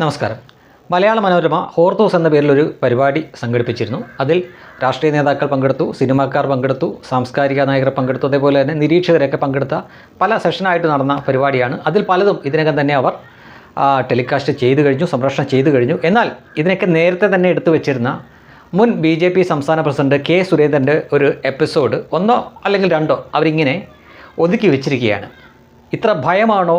നമസ്കാരം. മലയാള മനോരമ ഹോർത്തോസ് എന്ന പേരിലൊരു പരിപാടി സംഘടിപ്പിച്ചിരുന്നു. അതിൽ രാഷ്ട്രീയ നേതാക്കൾ പങ്കെടുത്തു സിനിമാക്കാർ പങ്കെടുത്തു സാംസ്കാരിക നായകർ പങ്കെടുത്തു അതേപോലെ തന്നെ നിരീക്ഷകരൊക്കെ പങ്കെടുത്ത പല സെഷനായിട്ട് നടന്ന പരിപാടിയാണ്. അതിൽ പലതും ഇതിനകം തന്നെ അവർ ടെലികാസ്റ്റ് ചെയ്തു കഴിഞ്ഞു സംപ്രേഷണം ചെയ്തു കഴിഞ്ഞു. എന്നാൽ ഇതിനൊക്കെ നേരത്തെ തന്നെ എടുത്തു വെച്ചിരുന്ന മുൻ ബി ജെ പി സംസ്ഥാന പ്രസിഡന്റ് കെ സുരേന്ദ്രന്റെ ഒരു എപ്പിസോഡ് ഒന്നോ അല്ലെങ്കിൽ രണ്ടോ അവരിങ്ങനെ ഒതുക്കി വെച്ചിരിക്കുകയാണ്. ഇത്ര ഭയമാണോ?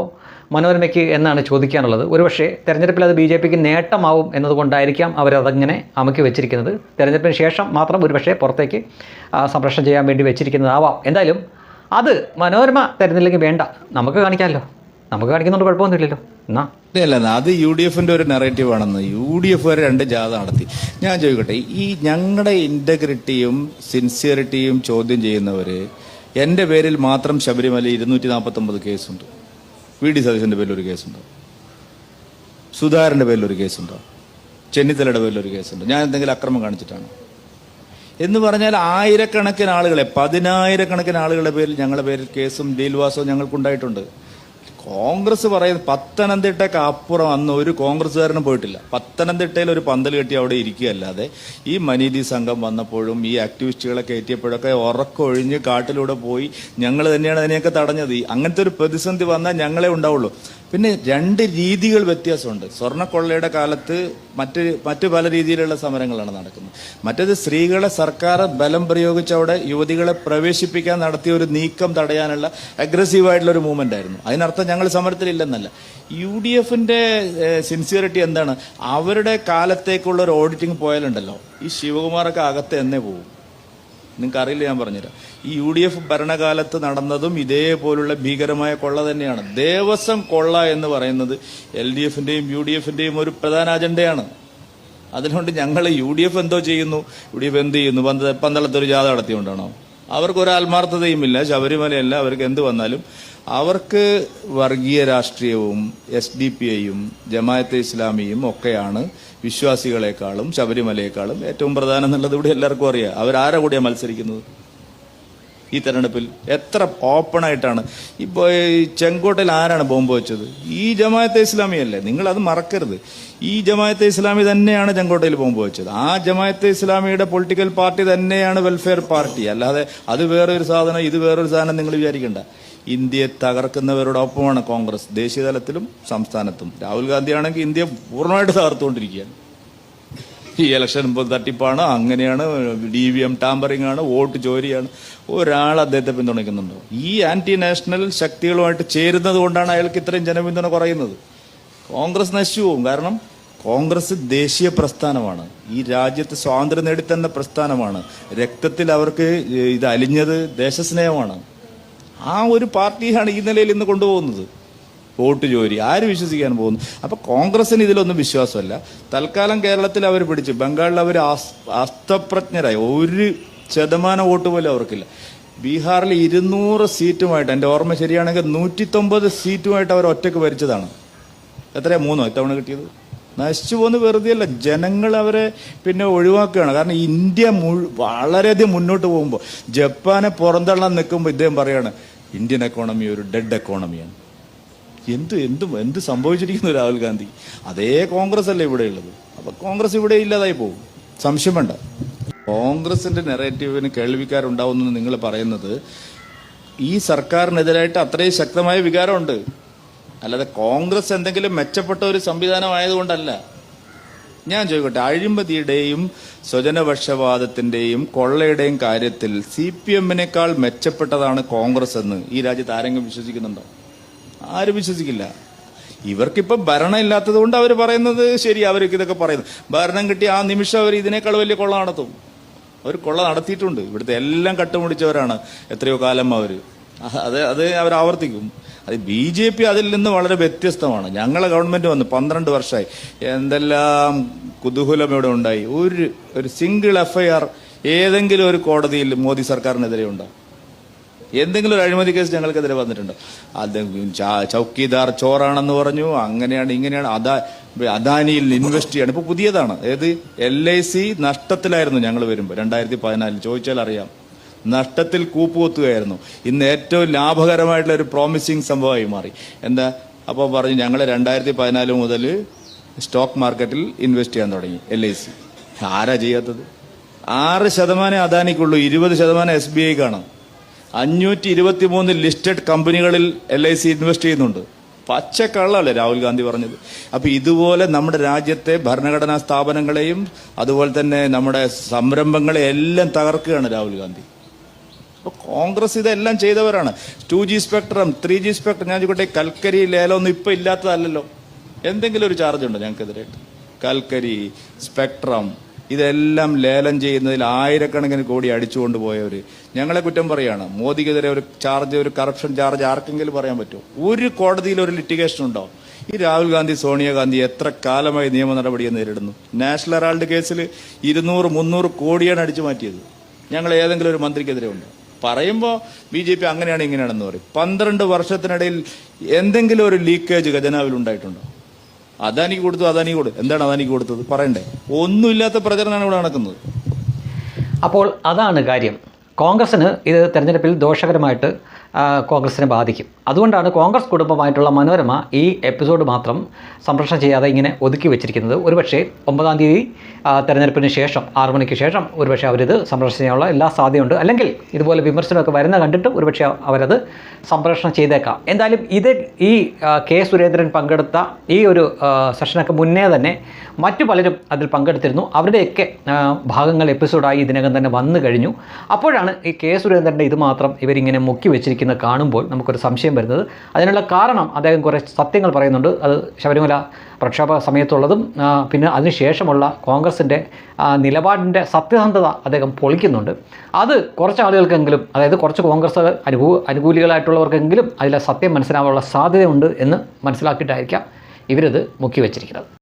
മനോരമയ്ക്ക് എന്നാണ് ചോദിക്കാനുള്ളത്. ഒരുപക്ഷെ തെരഞ്ഞെടുപ്പിൽ അത് ബി ജെ പിക്ക് നേട്ടമാവും എന്നതുകൊണ്ടായിരിക്കാം അവരതങ്ങനെ അമക്കി വെച്ചിരിക്കുന്നത്. തെരഞ്ഞെടുപ്പിന് ശേഷം മാത്രം ഒരുപക്ഷെ പുറത്തേക്ക് സംപ്രേഷണം ചെയ്യാൻ വേണ്ടി വെച്ചിരിക്കുന്നതാവാം. എന്തായാലും അത് മനോരമ തരുന്നില്ലെങ്കിൽ വേണ്ട. നമുക്ക് കാണിക്കാമല്ലോ. നമുക്ക് കാണിക്കുന്നതുകൊണ്ട് കുഴപ്പമൊന്നുമില്ലല്ലോ. എന്നാ? അല്ല അത് യു ഡി എഫിന്റെ ഒരു നെറേറ്റീവ് ആണെന്ന്. യു ഡി എഫ് വരെ രണ്ട് ജാഥ നടത്തി. ഞാൻ ചോദിക്കട്ടെ ഈ ഞങ്ങളുടെ ഇന്റഗ്രിറ്റിയും സിൻസിയറിറ്റിയും ചോദ്യം ചെയ്യുന്നവര് എന്റെ പേരിൽ മാത്രം ശബരിമല ഇരുന്നൂറ്റി നാൽപ്പത്തി ഒമ്പത് കേസുണ്ട് വി ഡി സതീശന്റെ പേരിൽ ഒരു കേസുണ്ട്? സുധാകരന്റെ പേരിൽ ഒരു കേസുണ്ടോ? ചെന്നിത്തലയുടെ പേരിൽ ഒരു കേസുണ്ട്? ഞാൻ എന്തെങ്കിലും അക്രമം കാണിച്ചിട്ടാണ്? എന്ന് പറഞ്ഞാൽ ആയിരക്കണക്കിന് ആളുകളെ പതിനായിരക്കണക്കിന് ആളുകളുടെ പേരിൽ ഞങ്ങളുടെ പേരിൽ കേസും ജയിൽവാസവും ഞങ്ങൾക്കുണ്ടായിട്ടുണ്ട്. കോൺഗ്രസ് പറയുന്നത് പത്തനംതിട്ടയ്ക്ക് അപ്പുറം അന്ന് ഒരു കോൺഗ്രസ്സുകാരനും പോയിട്ടില്ല. പത്തനംതിട്ടയിൽ ഒരു പന്തൽ കെട്ടി അവിടെ ഇരിക്കുകയല്ലാതെ ഈ മനീതി സംഘം വന്നപ്പോഴും ഈ ആക്ടിവിസ്റ്റുകളെ കയറ്റിയപ്പോഴൊക്കെ ഉറക്കൊഴിഞ്ഞ് കാട്ടിലൂടെ പോയി ഞങ്ങൾ തന്നെയാണ് അതിനെയൊക്കെ തടഞ്ഞത്. അങ്ങനത്തെ ഒരു പ്രതിസന്ധി വന്നാൽ ഞങ്ങളെ ഉണ്ടാവുള്ളൂ. പിന്നെ രണ്ട് രീതികൾ വ്യത്യാസമുണ്ട്. സ്വർണക്കൊള്ളയുടെ കാലത്ത് മറ്റ് മറ്റു പല രീതിയിലുള്ള സമരങ്ങളാണ് നടക്കുന്നത്. മറ്റേത് സ്ത്രീകളെ സർക്കാർ ബലം പ്രയോഗിച്ച് അവിടെ യുവതികളെ പ്രവേശിപ്പിക്കാൻ നടത്തിയ ഒരു നീക്കം തടയാനുള്ള അഗ്രസീവായിട്ടുള്ള ഒരു മൂവ്മെന്റ് ആയിരുന്നു. അതിനർത്ഥം ഞങ്ങൾ സമരത്തിലില്ലെന്നല്ല. യു ഡി എഫിന്റെ സിൻസിയറിറ്റി എന്താണ്? അവരുടെ കാലത്തേക്കുള്ള ഒരു ഓഡിറ്റിംഗ് പോയാലുണ്ടല്ലോ. ഈ ശിവകുമാറൊക്കെ അകത്ത് എന്നേ പോകും. നിങ്ങൾക്ക് അറിയില്ല ഞാൻ പറഞ്ഞുതരാം. ഈ യു ഡി എഫ് ഭരണകാലത്ത് നടന്നതും ഇതേപോലുള്ള ഭീകരമായ കൊള്ള തന്നെയാണ്. ദേവസ്വം കൊള്ള എന്ന് പറയുന്നത് എൽ ഡി എഫിന്റെയും യു ഡി എഫിന്റെയും ഒരു പ്രധാന അജണ്ടയാണ്. അതിനുകൊണ്ട് ഞങ്ങൾ യു ഡി എഫ് എന്തോ ചെയ്യുന്നു? യു ഡി എഫ് എന്ത് ചെയ്യുന്നു? പന്ത പന്തളത്തൊരു ജാഥ നടത്തിക്കൊണ്ടാണോ? അവർക്ക് ഒരു ആത്മാർത്ഥതയുമില്ല ശബരിമലയല്ല അവർക്ക് എന്ത് വന്നാലും. അവർക്ക് വർഗീയ രാഷ്ട്രീയവും എസ് ഡി പി ഐയും ജമായത്തെ ഇസ്ലാമിയും ഒക്കെയാണ് വിശ്വാസികളെക്കാളും ശബരിമലയെക്കാളും ഏറ്റവും പ്രധാനം എന്നുള്ളത് ഇവിടെ എല്ലാവർക്കും അറിയാം. അവരാരെ കൂടിയാണ് മത്സരിക്കുന്നത്? ഈ തെരഞ്ഞെടുപ്പിൽ എത്ര ഓപ്പൺ ആയിട്ടാണ്? ഇപ്പോൾ ഈ ചെങ്കോട്ടയിൽ ആരാണ് ബോംബ് വെച്ചത്? ഈ ജമായത്തെ ഇസ്ലാമി അല്ലേ? നിങ്ങൾ അത് മറക്കരുത്. ഈ ജമായത്തെ ഇസ്ലാമി തന്നെയാണ് ചെങ്കോട്ടയിൽ ബോംബ് വെച്ചത്. ആ ജമായത്തെ ഇസ്ലാമിയുടെ പൊളിറ്റിക്കൽ പാർട്ടി തന്നെയാണ് വെൽഫെയർ പാർട്ടി അല്ലാതെ അത് വേറൊരു സാധനം ഇത് വേറൊരു സാധനം നിങ്ങൾ വിചാരിക്കണ്ട. ഇന്ത്യയെ തകർക്കുന്നവരോടൊപ്പമാണ് കോൺഗ്രസ്. ദേശീയ തലത്തിലും സംസ്ഥാനത്തും. രാഹുൽ ഗാന്ധി ആണെങ്കിൽ ഇന്ത്യ പൂർണമായിട്ട് തകർത്തുകൊണ്ടിരിക്കുകയാണ്. ഈ ഇലക്ഷൻ തട്ടിപ്പാണ്. അങ്ങനെയാണ് ഡി വി എം ടാമ്പറിംഗ് ആണ് വോട്ട് ചോരിയാണ്. ഒരാൾ അദ്ദേഹത്തെ പിന്തുണയ്ക്കുന്നുണ്ടോ. ഈ ആന്റി നാഷണൽ ശക്തികളുമായിട്ട് ചേരുന്നത് കൊണ്ടാണ് അയാൾക്ക് ഇത്രയും ജനപിന്തുണ കുറയുന്നത്. കോൺഗ്രസ് നശിച്ചു പോകും കാരണം കോൺഗ്രസ് ദേശീയ പ്രസ്ഥാനമാണ്. ഈ രാജ്യത്ത് സ്വാതന്ത്ര്യം നേടിത്തന്ന പ്രസ്ഥാനമാണ്. രക്തത്തിൽ അവർക്ക് ഇത് അലിഞ്ഞത് ദേശസ്നേഹമാണ്. ആ ഒരു പാർട്ടിയാണ് ഈ നിലയിൽ ഇന്ന് കൊണ്ടുപോകുന്നത്. വോട്ട് ജോലി. ആര് വിശ്വസിക്കാൻ പോകുന്നു? അപ്പൊ കോൺഗ്രസിന് ഇതിലൊന്നും വിശ്വാസമല്ല. തൽക്കാലം കേരളത്തിൽ അവർ പിടിച്ചു. ബംഗാളിൽ അവർ അസ്തപ്രജ്ഞരായി. ഒരു ശതമാനം വോട്ട് പോലും അവർക്കില്ല. ബീഹാറിൽ ഇരുന്നൂറ് സീറ്റുമായിട്ട് എന്റെ ഓർമ്മ ശരിയാണെങ്കിൽ നൂറ്റിത്തൊമ്പത് സീറ്റുമായിട്ട് അവർ ഒറ്റയ്ക്ക് ഭരിച്ചതാണ്. എത്രയാ? മൂന്നോ? ഇത്തവണ കിട്ടിയത്? നശിച്ചു പോകുന്ന വെറുതെയല്ല. ജനങ്ങൾ അവരെ പിന്നെ ഒഴിവാക്കുകയാണ്. കാരണം ഇന്ത്യ മുഴു വളരെയധികം മുന്നോട്ട് പോകുമ്പോൾ ജപ്പാനെ പുറന്തള്ളാൻ നിൽക്കുമ്പോൾ ഇദ്ദേഹം പറയാണ് ഇന്ത്യൻ എക്കോണമി ഒരു ഡെഡ് എക്കോണമിയാണ് എന്ത് എന്ത് എന്ത് സംഭവിച്ചിരിക്കുന്നു രാഹുൽ ഗാന്ധി? അതേ കോൺഗ്രസ് അല്ലേ ഇവിടെ ഉള്ളത് അപ്പൊ കോൺഗ്രസ് ഇവിടെ ഇല്ലാതായി പോകും. സംശയം വേണ്ട. കോൺഗ്രസിന്റെ നെറേറ്റീവിന് കേൾവിക്കാരുണ്ടാവുമെന്ന് നിങ്ങൾ പറയുന്നത് ഈ സർക്കാരിനെതിരായിട്ട് അത്രയും ശക്തമായ വികാരമുണ്ട്. അല്ലാതെ കോൺഗ്രസ് എന്തെങ്കിലും മെച്ചപ്പെട്ട ഒരു സംവിധാനമായതുകൊണ്ടല്ല. ഞാൻ ചോദിക്കട്ടെ അഴിമതിയുടെയും സ്വജനപക്ഷപാതത്തിന്റെയും കൊള്ളയുടെയും കാര്യത്തിൽ സി പി എമ്മിനേക്കാൾ മെച്ചപ്പെട്ടതാണ് കോൺഗ്രസ് എന്ന് ഈ രാജ്യത്ത് ആരെങ്കിലും വിശ്വസിക്കുന്നുണ്ടോ? ആരും വിശ്വസിക്കില്ല. ഇവർക്കിപ്പം ഭരണം ഇല്ലാത്തത് കൊണ്ട് അവർ പറയുന്നത് ശരി അവർക്ക് ഇതൊക്കെ പറയുന്നു. ഭരണം കിട്ടി ആ നിമിഷം അവർ ഇതിനേക്കാൾ വലിയ കൊള്ള നടത്തും. അവർ കൊള്ള നടത്തിയിട്ടുണ്ട്. ഇവിടുത്തെ എല്ലാം കട്ടുമുടിച്ചവരാണ് എത്രയോ കാലം അവർ അത് അത് അവർ ആവർത്തിക്കും. അത് ബി ജെ പി അതിൽ നിന്ന് വളരെ വ്യത്യസ്തമാണ്. ഞങ്ങളെ ഗവൺമെന്റ് വന്ന് പന്ത്രണ്ട് വർഷമായി എന്തെല്ലാം കുതൂഹലം ഇവിടെ ഉണ്ടായി. ഒരു ഒരു സിംഗിൾ എഫ്ഐആർ ഏതെങ്കിലും ഒരു കോടതിയിൽ മോദി സർക്കാരിനെതിരെ ഉണ്ടോ എന്തെങ്കിലും ഒരു അഴിമതി കേസ് ഞങ്ങൾക്കെതിരെ വന്നിട്ടുണ്ടോ. അത് ചൗക്കിദാർ ചോറാണെന്ന് പറഞ്ഞു. അങ്ങനെയാണ് ഇങ്ങനെയാണ്. അദാ അദാനിയിൽ ഇൻവെസ്റ്റ് ചെയ്യാണ്. ഇപ്പൊ പുതിയതാണ്. ഏത്? എൽ ഐ സി നഷ്ടത്തിലായിരുന്നു ഞങ്ങൾ വരുമ്പോൾ രണ്ടായിരത്തി പതിനാലിൽ ചോദിച്ചാൽ അറിയാം. നഷ്ടത്തിൽ കൂപ്പുകൊത്തുകയായിരുന്നു. ഇന്ന് ഏറ്റവും ലാഭകരമായിട്ടുള്ള ഒരു പ്രോമിസിങ് സംഭവമായി മാറി. എന്താ? അപ്പോൾ പറഞ്ഞു ഞങ്ങൾ രണ്ടായിരത്തി പതിനാല് മുതൽ സ്റ്റോക്ക് മാർക്കറ്റിൽ ഇൻവെസ്റ്റ് ചെയ്യാൻ തുടങ്ങി. എൽ ഐ സി ആരാ ചെയ്യാത്തത്? ആറ് ശതമാനം അദാനിക്കുള്ളൂ. ഇരുപത് ശതമാനം എസ് ബി ഐക്കാണ് അഞ്ഞൂറ്റി ഇരുപത്തി മൂന്ന് ലിസ്റ്റഡ് കമ്പനികളിൽ എൽ ഐ സി ഇൻവെസ്റ്റ് ചെയ്യുന്നുണ്ട്. പച്ചക്കള്ളല്ലേ രാഹുൽ ഗാന്ധി പറഞ്ഞത്. അപ്പൊ ഇതുപോലെ നമ്മുടെ രാജ്യത്തെ ഭരണഘടനാ സ്ഥാപനങ്ങളെയും അതുപോലെ തന്നെ നമ്മുടെ സംരംഭങ്ങളെ എല്ലാം തകർക്കുകയാണ് രാഹുൽ ഗാന്ധി. അപ്പോൾ കോൺഗ്രസ് ഇതെല്ലാം ചെയ്തവരാണ്. Two G spectrum three G spectrum ഞാൻ ചോട്ടെ കൽക്കരി ലേലമൊന്നും ഇപ്പൊ ഇല്ലാത്തതല്ലല്ലോ. എന്തെങ്കിലും ഒരു ചാർജ് ഉണ്ടോ ഞങ്ങൾക്കെതിരായിട്ട്? കൽക്കരി സ്പെക്ട്രം ഇതെല്ലാം ലേലം ചെയ്യുന്നതിൽ ആയിരക്കണക്കിന് കോടി അടിച്ചുകൊണ്ട് പോയവര്. ഞങ്ങളെ കുറ്റം പറയാണ്. മോദിക്കെതിരെ ഒരു ചാർജ് ഒരു കറപ്ഷൻ ചാർജ് ആർക്കെങ്കിലും പറയാൻ പറ്റുമോ? ഒരു കോടതിയിൽ ഒരു ലിറ്റിഗേഷൻ ഉണ്ടോ? ഈ രാഹുൽ ഗാന്ധി സോണിയാഗാന്ധി എത്ര കാലമായി നിയമ നടപടിയെ നേരിടുന്നു? നാഷണൽ ഹെറാൾഡ് കേസിൽ ഇരുന്നൂറ് മുന്നൂറ് കോടിയാണ് അടിച്ചു മാറ്റിയത്. ഞങ്ങൾ ഏതെങ്കിലും ഒരു മന്ത്രിക്കെതിരെ ഉണ്ട്. പറയുമ്പോൾ ബി ജെ പി അങ്ങനെയാണ് ഇങ്ങനെയാണെന്ന് പറയും. പന്ത്രണ്ട് വർഷത്തിനിടയിൽ എന്തെങ്കിലും ഒരു ലീക്കേജ് ഖജനാവിൽ ഉണ്ടായിട്ടുണ്ടോ? അദാനിക്ക് കൊടുത്തു അദാനിക്ക് കൊടുത്തു. എന്താണ് അദാനിക്ക് കൊടുത്തത്? പറയണ്ടേ. ഒന്നുമില്ലാത്ത പ്രചരണമാണ് ഇവിടെ നടക്കുന്നത്. അപ്പോൾ അതാണ് കാര്യം. കോൺഗ്രസ്സിന് ഇത് തെരഞ്ഞെടുപ്പിൽ ദോഷകരമായിട്ട് കോൺഗ്രസ്സിനെ ബാധിക്കും. അതുകൊണ്ടാണ് കോൺഗ്രസ് കുടുംബമായിട്ടുള്ള മനോരമ ഈ എപ്പിസോഡ് മാത്രം സംപ്രേഷണം ചെയ്യാതെ ഇങ്ങനെ ഒതുക്കി വെച്ചിരിക്കുന്നത്. ഒരുപക്ഷേ ഒമ്പതാം തീയതി തെരഞ്ഞെടുപ്പിന് ശേഷം ആറു മണിക്ക് ശേഷം ഒരുപക്ഷെ അവരിത് സംപ്രേഷണം ചെയ്യാനുള്ള എല്ലാ സാധ്യതയുണ്ട്. അല്ലെങ്കിൽ ഇതുപോലെ വിമർശനമൊക്കെ വരുന്ന കണ്ടിട്ട് ഒരുപക്ഷെ അവരത് സംപ്രേഷണം ചെയ്തേക്കാം. എന്തായാലും ഇത് ഈ കെ സുരേന്ദ്രൻ പങ്കെടുത്ത ഈ ഒരു സെഷനൊക്കെ മുന്നേ തന്നെ മറ്റു പലരും അതിൽ പങ്കെടുത്തിരുന്നു. അവരുടെയൊക്കെ ഭാഗങ്ങൾ എപ്പിസോഡായി ഇതിനകം തന്നെ വന്നു കഴിഞ്ഞു. അപ്പോഴാണ് ഈ കെ സുരേന്ദ്രന്റെ ഇത് മാത്രം ഇവരിങ്ങനെ മുക്കി വെച്ചിരിക്കുന്നത് കാണുമ്പോൾ നമുക്കൊരു സംശയം വരുന്നത്. അതിനുള്ള കാരണം അദ്ദേഹം കുറേ സത്യങ്ങൾ പറയുന്നുണ്ട്. അത് ശബരിമല പ്രക്ഷോഭ സമയത്തുള്ളതും പിന്നെ അതിനുശേഷമുള്ള കോൺഗ്രസിന്റെ നിലപാടിന്റെ സത്യസന്ധത അദ്ദേഹം പൊളിക്കുന്നുണ്ട്. അത് കുറച്ച് ആളുകൾക്കെങ്കിലും അതായത് കുറച്ച് കോൺഗ്രസ് അനുഭൂ അനുകൂലികളായിട്ടുള്ളവർക്കെങ്കിലും അതിലെ സത്യം മനസ്സിലാവാനുള്ള സാധ്യതയുണ്ട് എന്ന് മനസ്സിലാക്കിയിട്ടായിരിക്കാം ഇവരിത് മുക്കി വെച്ചിരിക്കുന്നത്